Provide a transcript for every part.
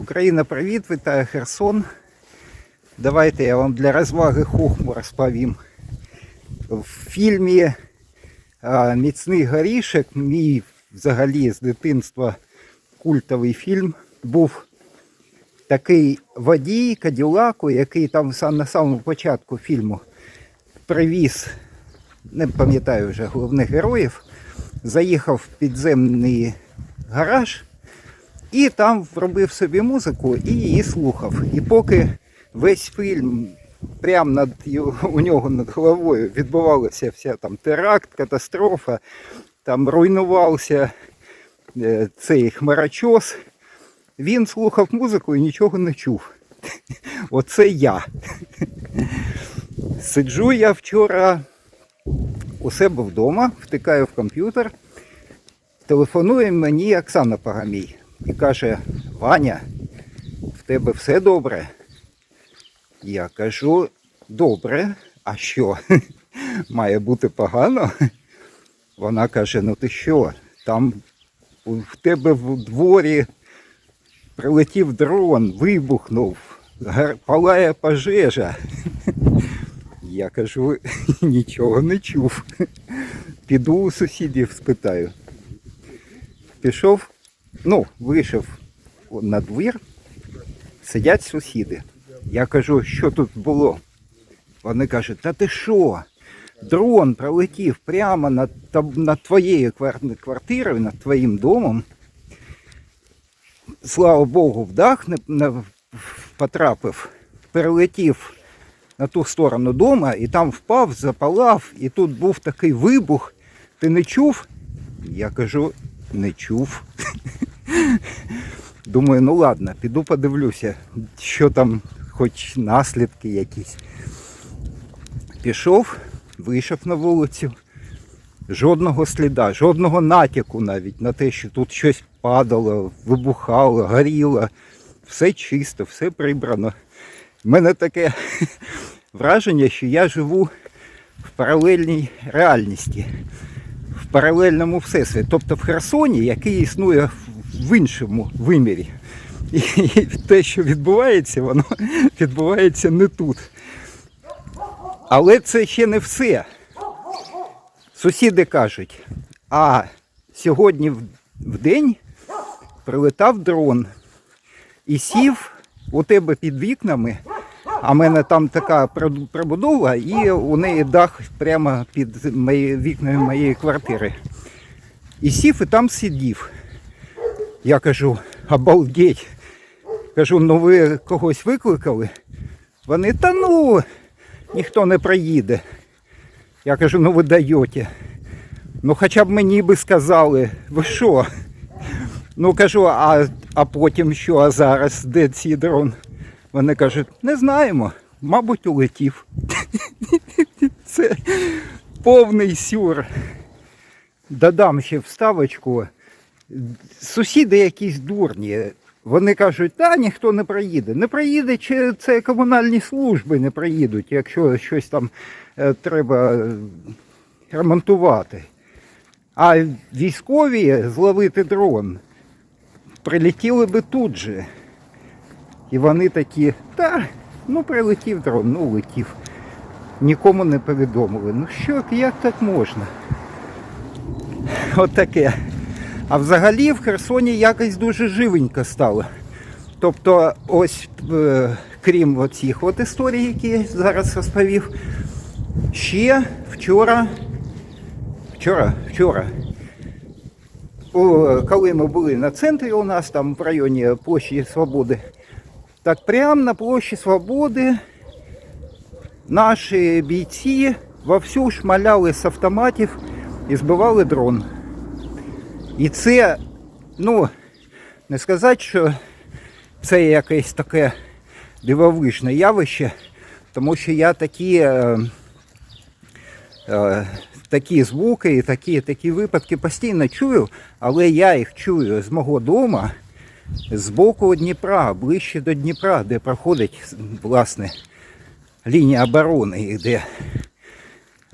Україна, привіт, вітаю Херсон. Давайте я вам для розваги хохму розповім. В фільмі Міцний горішок, мій взагалі з дитинства культовий фільм, був такий водій Каділаку, який там на самому початку фільму привіз, не пам'ятаю вже головних героїв, заїхав в підземний гараж. І там робив собі музику і її слухав. І поки весь фільм прямо над у нього над головою відбувалася вся там теракт, катастрофа, там руйнувався е, цей хмарочос, він слухав музику і нічого не чув. Оце я. Сиджу я вчора у себе вдома, втикаю в комп'ютер. Телефонує мені Оксана Пагамій і каже: Ваня, в тебе все добре? Я кажу, добре, а що? Має бути погано? Вона каже: ну ти що? Там в тебе в дворі прилетів дрон, вибухнув, палає пожежа. Я кажу, нічого не чув. Піду у сусідів спитаю. Пішов, ну, вийшов на двір, сидять сусіди. Я кажу, що тут було? Вони кажуть, та ти що? Дрон пролетів прямо над, над твоєю квартирою, над твоїм домом. Слава Богу, в дах не, не потрапив, перелетів на ту сторону дома і там впав, запалав, і тут був такий вибух. Ти не чув? Я кажу, не чув. Думаю, ну ладно, піду подивлюся, що там, хоч наслідки якісь. Пішов, вийшов на вулицю. Жодного сліда, жодного натяку навіть на те, що тут щось падало, вибухало, горіло. Все чисто, все прибрано. У мене таке враження, що я живу в паралельній реальності, в паралельному всесвіті. Тобто в Херсоні, який існує в іншому вимірі. І те, що відбувається, воно відбувається не тут. Але це ще не все. Сусіди кажуть, а сьогодні в, день прилетав дрон і сів у тебе під вікнами, а в мене там така прибудова, і у неї дах прямо під вікнами моєї квартири. І сів і там сидів. Я кажу, обалдеть. Кажу, ну ви когось викликали? Вони, та ну, ніхто не приїде. Я кажу, ну ви даєте. Ну хоча б мені би сказали, ви що? Ну кажу, а, а потім що, а зараз де цей дрон? Вони кажуть, не знаємо, мабуть, улетів. Це повний сюр. Додам ще вставочку. Сусіди якісь дурні. Вони кажуть, та ніхто не приїде. Не приїде, чи це комунальні служби не приїдуть, якщо щось там е, треба е, ремонтувати. А військові зловити дрон прилетіли би тут же. І вони такі, та, ну прилетів дрон, ну летів. Нікому не повідомили. Ну що, як так можна? От. А взагалі в Херсоні якось дуже живенько стало. Тобто, ось е, крім оцих от історій, які я зараз розповів, ще вчора, вчора, вчора, коли ми були на центрі у нас, там в районі площі Свободи, так прямо на площі Свободи наші бійці вовсю шмаляли з автоматів і збивали дрон. І це, ну, не сказати, що це якесь таке дивовижне явище, тому що я такі, е, е, такі звуки і такі, такі випадки постійно чую, але я їх чую з мого дому, з боку Дніпра, ближче до Дніпра, де проходить власне лінія оборони, і де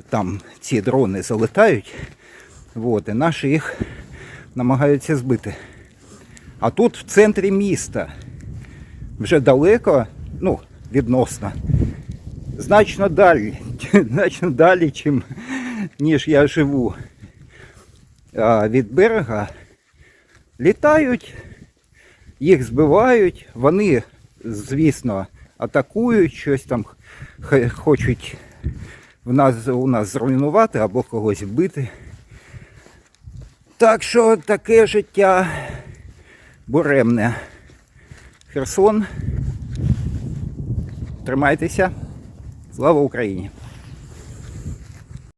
там ці дрони залетають. От, і наші їх намагаються збити. А тут в центрі міста вже далеко, ну, відносно, значно далі, значно далі, чим, ніж я живу а, від берега, літають, їх збивають, вони, звісно, атакують, щось там хочуть в нас, у нас зруйнувати або когось вбити. Так що таке життя буремне. Херсон. Тримайтеся. Слава Україні!